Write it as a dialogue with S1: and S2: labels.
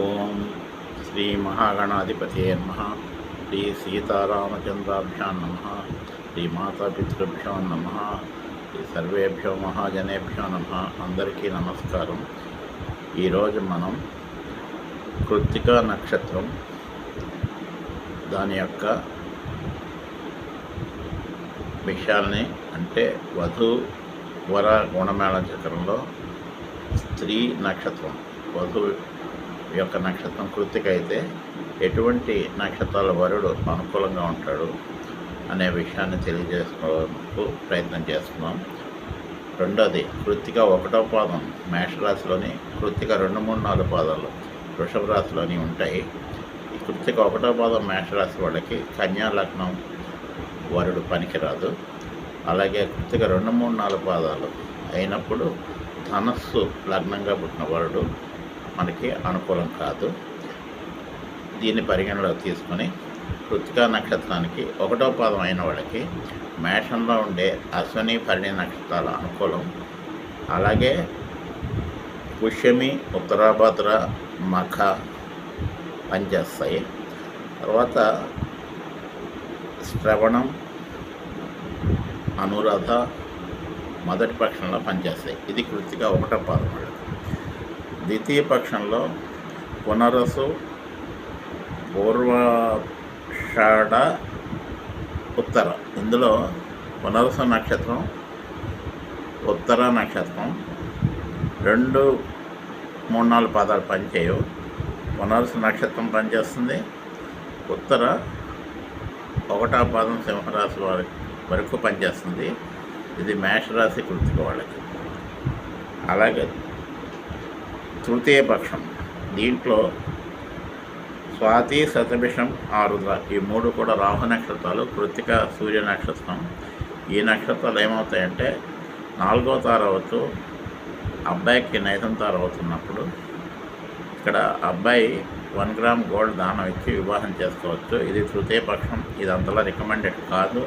S1: ఓం శ్రీ మహాగణాధిపతి నమ. శ్రీ సీతారామచంద్రాభ్యాం నమ. శ్రీ మాతాపితృభ్యో నమ. శ్రీ సర్వేభ్యో మహాజనేభ్యో నమ. అందరికీ నమస్కారం. ఈరోజు మనం కృత్తికా నక్షత్రం దాని యొక్క విషయాల్ని అంటే వధు వర గుణమేళ చక్రంలో స్త్రీ నక్షత్రం వధు యొక్క నక్షత్రం కృతిక అయితే ఎటువంటి నక్షత్రాల వరుడు అనుకూలంగా ఉంటాడు అనే విషయాన్ని తెలియజేసుకోవడానికి ప్రయత్నం చేస్తున్నాం. రెండోది కృతిక ఒకటో పాదం మేషరాశిలోని కృతిక రెండు మూడు నాలుగు పాదాలు వృషభ రాశిలోని ఉంటాయి. ఈ కృతిక ఒకటో పాదం మేషరాశి వాళ్ళకి కన్యా లగ్నం వరుడు పనికిరాదు. అలాగే కృతిక రెండు మూడు నాలుగు పాదాలు అయినప్పుడు ధనస్సు లగ్నంగా పుట్టిన వరుడు మనకి అనుకూలం కాదు. దీన్ని పరిగణలోకి తీసుకొని కృతికా నక్షత్రానికి ఒకటో పాదం అయిన వాళ్ళకి మేషంలో ఉండే అశ్వని పరిణి నక్షత్రాల అనుకూలం. అలాగే పుష్యమి ఉత్తరాభద్ర మఖ పనిచేస్తాయి. తర్వాత శ్రవణం అనురాధ మొదటి పక్షంలో పనిచేస్తాయి. ఇది కృతిగా ఒకటో పాదం ద్వితీయ పక్షంలో పునరసు పూర్వాషాఢ ఉత్తర. ఇందులో పునరసు నక్షత్రం ఉత్తర నక్షత్రం రెండు మూడు నాలుగు పాదాలు పనిచేయవు పునరసు నక్షత్రం పనిచేస్తుంది. ఉత్తర ఒకటా పాదం సింహరాశి వారి వరకు పనిచేస్తుంది. ఇది మేషరాశి కృతిక వాళ్ళకి. అలాగే తృతీయ పక్షం దీంట్లో స్వాతి శతభిషం ఆరుద్ర ఈ మూడు కూడా రాహు నక్షత్రాలు కృతిక సూర్య నక్షత్రం. ఈ నక్షత్రాలు ఏమవుతాయంటే నాలుగో తారవతు అబ్బాయికి నైతం తారవుతున్నప్పుడు ఇక్కడ అబ్బాయి వన్ గ్రామ్ గోల్డ్ దానం ఇచ్చి వివాహం చేసుకోవచ్చు. ఇది తృతీయ పక్షం ఇది అంతలా రికమెండెడ్ కాదు.